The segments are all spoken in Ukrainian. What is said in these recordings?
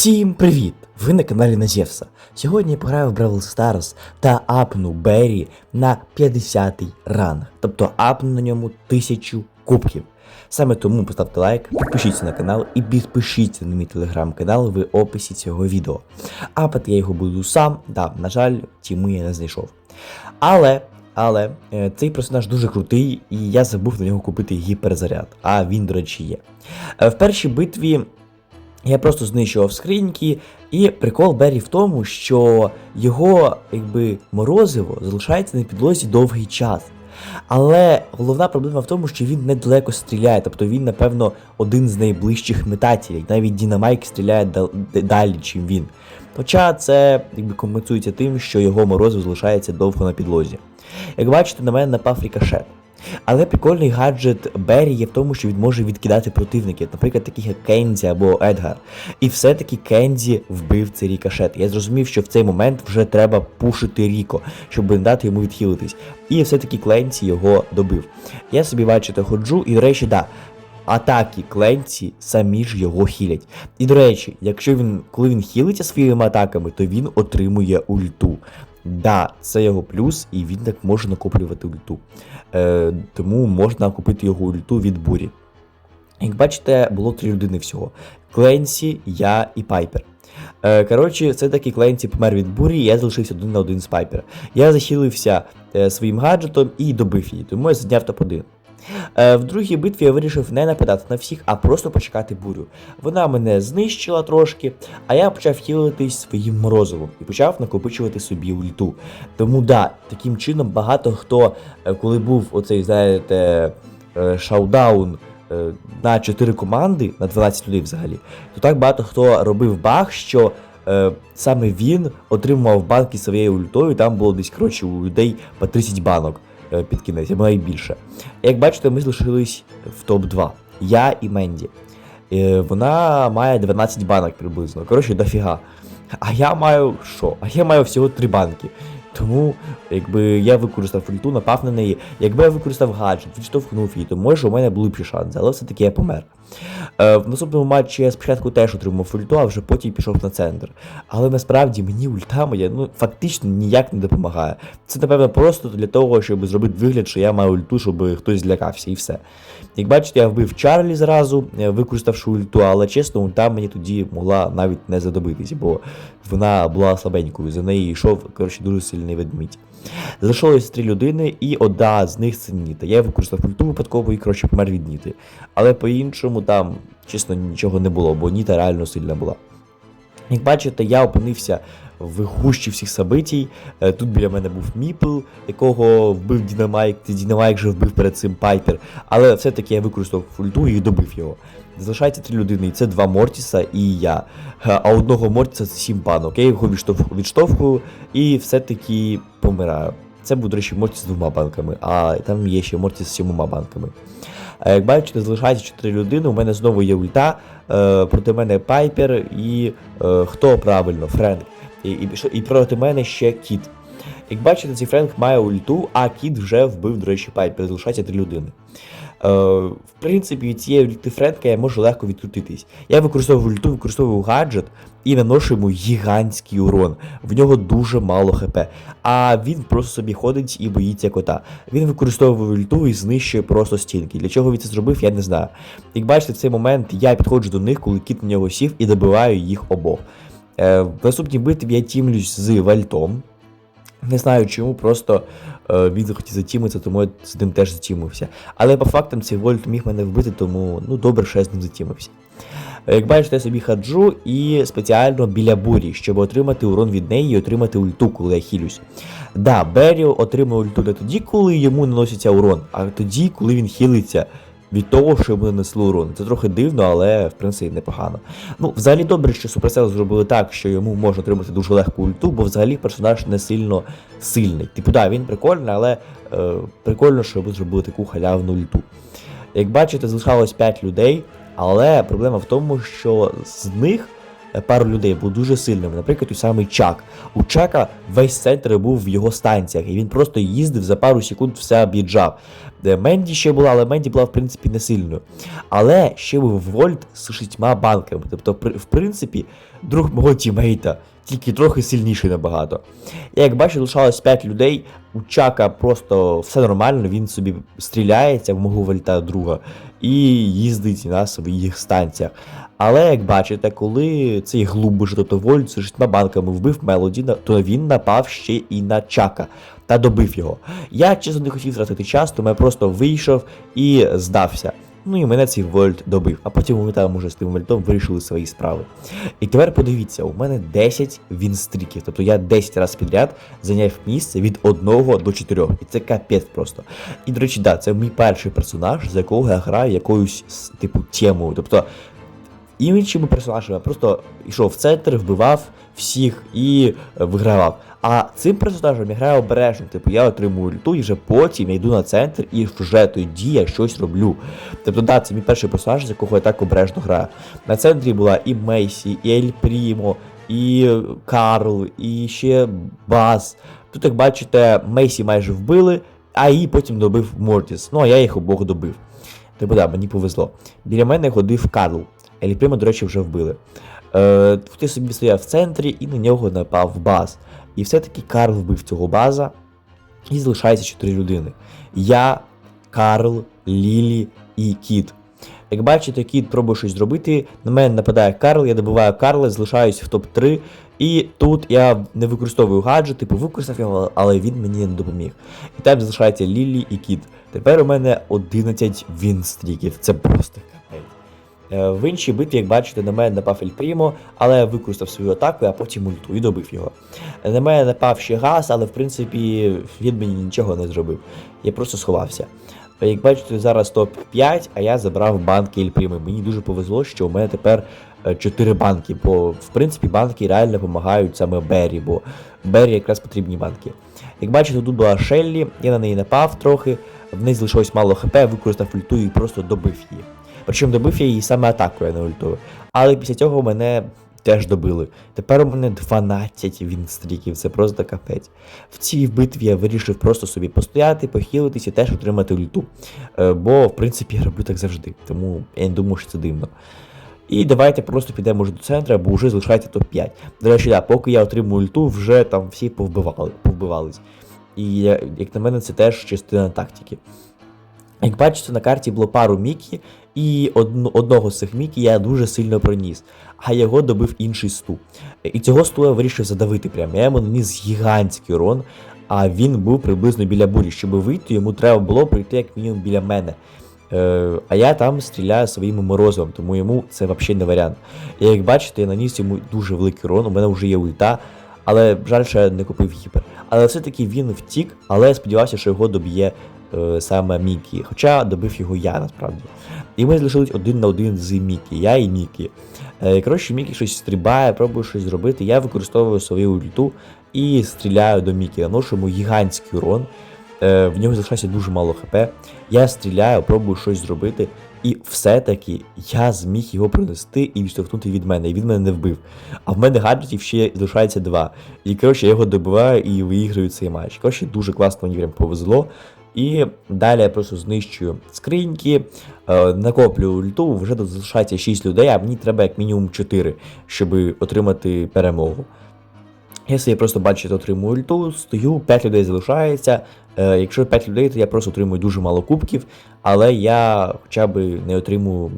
Всім привіт! Ви на каналі Назєвса. Сьогодні я пограю в Бравл Stars та апну Беррі на 50-й ранг. Тобто апну на ньому 1000 кубків. Саме тому поставте лайк, підпишіться на канал і підпишіться на мій телеграм-канал в описі цього відео. Апати я його буду сам, да, на жаль, тіми я не знайшов. Але. Але е, цей персонаж дуже крутий, і я забув на нього купити гіперзаряд, а він, до речі, є. Е, в першій битві я просто знищував скриньки, і прикол Беррі в тому, що його якби морозиво залишається на підлозі довгий час. Але головна проблема в тому, що він недалеко стріляє, тобто він, напевно, один з найближчих метателів. Навіть Дінамайк стріляє далі, чим він. Хоча це якби компенсується тим, що його морозиво залишається довго на підлозі. Як бачите, на мене напав рікошет. Але прикольний гаджет Беррі є в тому, що він може відкидати противників, наприклад, таких як Кензі або Едгар. І все-таки Кензі вбив цей рікошет. Я зрозумів, що в цей момент вже треба пушити Ріко, щоб не дати йому відхилитись. І все-таки Кленці його добив. Я собі, бачите, ходжу, і, до речі, да. Атаки Кленці самі ж його хілять. І до речі, якщо він, коли він хілиться своїми атаками, то він отримує ульту. Да, це його плюс, і він так може накоплювати ульту. Е, тому можна купити його ульту від бурі. Як бачите, було три людини всього: Кленсі, я і Пайпер. Е, коротше, це таки Кленсі помер від бурі, і я залишився один на один з Пайпер. Я захилився е, своїм гаджетом і добив її, тому я зняв топ-1. Е, в другій битві я вирішив не нападати на всіх, а просто почекати бурю. Вона мене знищила трошки, а я почав хілитись своїм морозивом і почав накопичувати собі ульту. Тому да, таким чином багато хто, е, коли був оцей, знаєте, е, шаудаун на 4 команди, на 12 людей взагалі, то так багато хто робив баг, що е, саме він отримував банки своєю ультою, там було десь коротше у людей по 30 банок під кінець, або навіть. Як бачите, ми залишились в топ-2. Я і Менді. Е, вона має 12 банок приблизно. Коротше, дофіга. А я маю що? А я маю всього 3 банки. Тому, якби я використав ульту, напав на неї. Якби я використав гаджет, відштовхнув її, то може у мене були б шанси, але все-таки я помер. Е, в наступному матчі я спочатку теж отримав ульту, а вже потім пішов на центр. Але насправді мені ульта моя ну, фактично ніяк не допомагає. Це, напевно, просто для того, щоб зробити вигляд, що я маю ульту, щоб хтось злякався і все. Як бачите, я вбив Чарлі зразу, е, використавши ульту, але чесно, ульта мені тоді могла навіть не задобитись, бо вона була слабенькою, за неї йшов коротше, дуже сильний ведмідь. Залишилось три людини, і одна з них це Ніта. Я використав ульту випадково і коротше помер від Ніти. Але по-іншому там, чесно, нічого не було, бо Ніта реально сильна була. Як бачите, я опинився в гущі всіх событій. Е, Тут біля мене був Міпл, якого вбив Дінамайк, Дінамайк же вбив перед цим Пайпер. Але все-таки я використав ульту і добив його. Залишається три людини, і це два Мортіса і я. А одного Мортіса це сім банок. Я його відштовхую і все-таки помираю. Це був, до речі, Мортіс з двома банками, а там є ще Мортіс з сімома банками. Як бачите, залишається 4 людини, у мене знову є ульта, е, проти мене Пайпер і е, хто правильно, Френк. І, і, і проти мене ще Кіт. Як бачите, цей Френк має ульту, а Кіт вже вбив, до речі, Пайпер, залишається 3 людини. Е, в принципі, від цієї ульти Френка я можу легко відкрутитись. Я використовую ульту, використовую гаджет і наношу йому гігантський урон. В нього дуже мало хп. А він просто собі ходить і боїться кота. Він використовує ульту і знищує просто стінки. Для чого він це зробив, я не знаю. Як бачите, в цей момент я підходжу до них, коли кіт на нього сів, і добиваю їх обох. Е, в наступній битві я тімлюсь з Вальтом. Не знаю чому, просто е, він захотів затімитися, тому я з ним теж затімився. Але по фактам цей Вольт міг мене вбити, тому ну добре, що я з ним затімився. Е, Як бачите, я собі хаджу і спеціально біля бурі, щоб отримати урон від неї і отримати ульту, коли я хілюсь. Да, Беррі отримує ульту не тоді, коли йому наноситься урон, а тоді, коли він хілиться від того, що йому нанесли урон. Це трохи дивно, але в принципі непогано. Ну, взагалі добре, що Supercell зробили так, що йому можна отримати дуже легку ульту, бо взагалі персонаж не сильно сильний. Типу, да, він прикольний, але е, прикольно, що йому зробили таку халявну ульту. Як бачите, залишалось 5 людей, але проблема в тому, що з них е, пару людей був дуже сильним. Наприклад, той самий Чак. У Чака весь центр був в його станціях, і він просто їздив за пару секунд все об'їжджав. Менді ще була, але Менді була в принципі не сильною. Але ще був Вольт з шістьма банками. Тобто, в принципі, друг мого тімейта, тільки трохи сильніший набагато. І як бачите, лишалось 5 людей. У Чака просто все нормально, він собі стріляється в мого вольта друга і їздить на своїх станціях. Але як бачите, коли цей глубиш, тобто Вольт з шістьма банками вбив Мелоді, то він напав ще і на Чака та добив його. Я чесно не хотів тратити час, тому я просто вийшов і здався. Ну і мене цей Вольт добив, а потім ми там уже з тим вольтом вирішили свої справи. І тепер подивіться, у мене 10 вінстріків, тобто я 10 разів підряд зайняв місце від 1 до 4. І це капець просто. І, до речі, да, це мій перший персонаж, за якого я граю якоюсь типу темою. Тобто іншими персонажами я просто йшов в центр, вбивав всіх і е, вигравав. А цим персонажем я граю обережно, типу я отримую ульту і вже потім я йду на центр і вже тоді я щось роблю. Тобто, да, це мій перший персонаж, з якого я так обережно граю. На центрі була і Мейсі, і Ель Прімо, і Карл, і ще Бас. Тут, як бачите, Мейсі майже вбили, а її потім добив Мортіс. Ну а я їх обох добив. Тобто, да, мені повезло. Біля мене ходив Карл. Ель Прімо, до речі, вже вбили. Е, я собі стояв в центрі і на нього напав баз. І все-таки Карл вбив цього база, і залишається 4 людини. Я, Карл, Лілі і Кіт. Як бачите, Кіт пробує щось зробити. На мене нападає Карл, я добиваю Карла, залишаюсь в топ-3. І тут я не використовую гаджет, типу використав його, але він мені не допоміг. І там залишається Лілі і Кіт. Тепер у мене 11 вінстріків. Це просто В іншій битві, як бачите, на напав Ель Прімо, але я використав свою атаку, а потім ульту і добив його. Е, На напав ще газ, але в принципі він мені нічого не зробив. Я просто сховався. Е, Як бачите, зараз топ-5, а я забрав банки Ель Прімо. Мені дуже повезло, що у мене тепер 4 банки, бо в принципі банки реально допомагають саме Беррі, бо Беррі якраз потрібні банки. Як бачите, тут була Шеллі, я на неї напав трохи, в неї залишилось мало хп, використав ульту і просто добив її. Причому добив я її саме атакою, а не. Але після цього мене теж добили. Тепер у мене 12 вінстріків, це просто капець. В цій битві я вирішив просто собі постояти, похилитись і теж отримати ульту. Е, Бо, в принципі, я роблю так завжди, тому я не думаю, що це дивно. І давайте просто підемо вже до центру, бо вже залишається топ-5. До речі, да, поки я отримую ульту, вже там всі повбивали, повбивались. І як на мене, це теж частина тактики. Як бачите, на карті було пару Мікі, і одного з цих Мікі я дуже сильно проніс, а його добив інший сту. І цього сту я вирішив задавити прямо. Я йому наніс гігантський урон, а він був приблизно біля бурі. Щоб вийти, йому треба було прийти як мінімум біля мене. Е, а я там стріляю своїм морозом, тому йому це взагалі не варіант. І як бачите, я наніс йому дуже великий урон, у мене вже є ульта, але жаль, що я не купив гіпер. Але все-таки він втік, але я сподівався, що його доб'є саме Мікі. Хоча добив його я насправді. І ми залишились один на один з Мікі, я і Мікі. Е, коротше, Мікі щось стрибає, пробує щось зробити. Я використовую свою ульту і стріляю до Мікі. Наношу йому гігантський урон. Е, в нього залишається дуже мало хп. Я стріляю, пробую щось зробити. І все-таки я зміг його принести і відштовхнути від мене, і він мене не вбив. А в мене гаджетів ще залишається два. І коротше, я його добиваю і виіграю цей матч. Коротше, дуже класно мені прям повезло. І далі я просто знищую скриньки, е, накоплю ульту, вже тут залишається 6 людей, а мені треба як мінімум 4, щоб отримати перемогу. Я собі просто бачите, отримую ульту, стою, 5 людей залишається. Е, якщо 5 людей, то я просто отримую дуже мало кубків, але я хоча б не отримую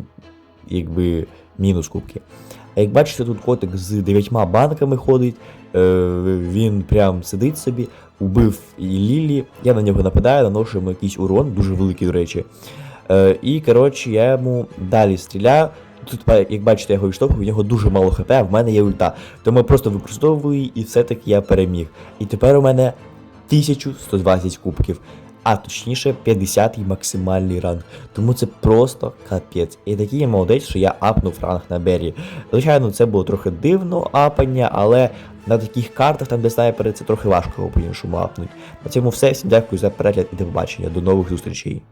якби мінус кубки. Як бачите, тут котик з 9 банками ходить, він прям сидить собі, убив Лілі, я на нього нападаю, наношу йому якийсь урон, дуже великий, до речі. Е, і коротше, я йому далі стріляю. Тут, як бачите, я його відштовхую, в нього дуже мало хп, а в мене є ульта. Тому я просто використовую і все-таки я переміг. І тепер у мене 1120 кубків, а точніше 50-й максимальний ранг. Тому це просто капець. І такий я молодець, що я апнув ранг на Бері. Звичайно, це було трохи дивно апання, але на таких картах, там де снайпери, це трохи важко його по-іншому апнуть. На цьому все. Всім дякую за перегляд і до побачення. До нових зустрічей.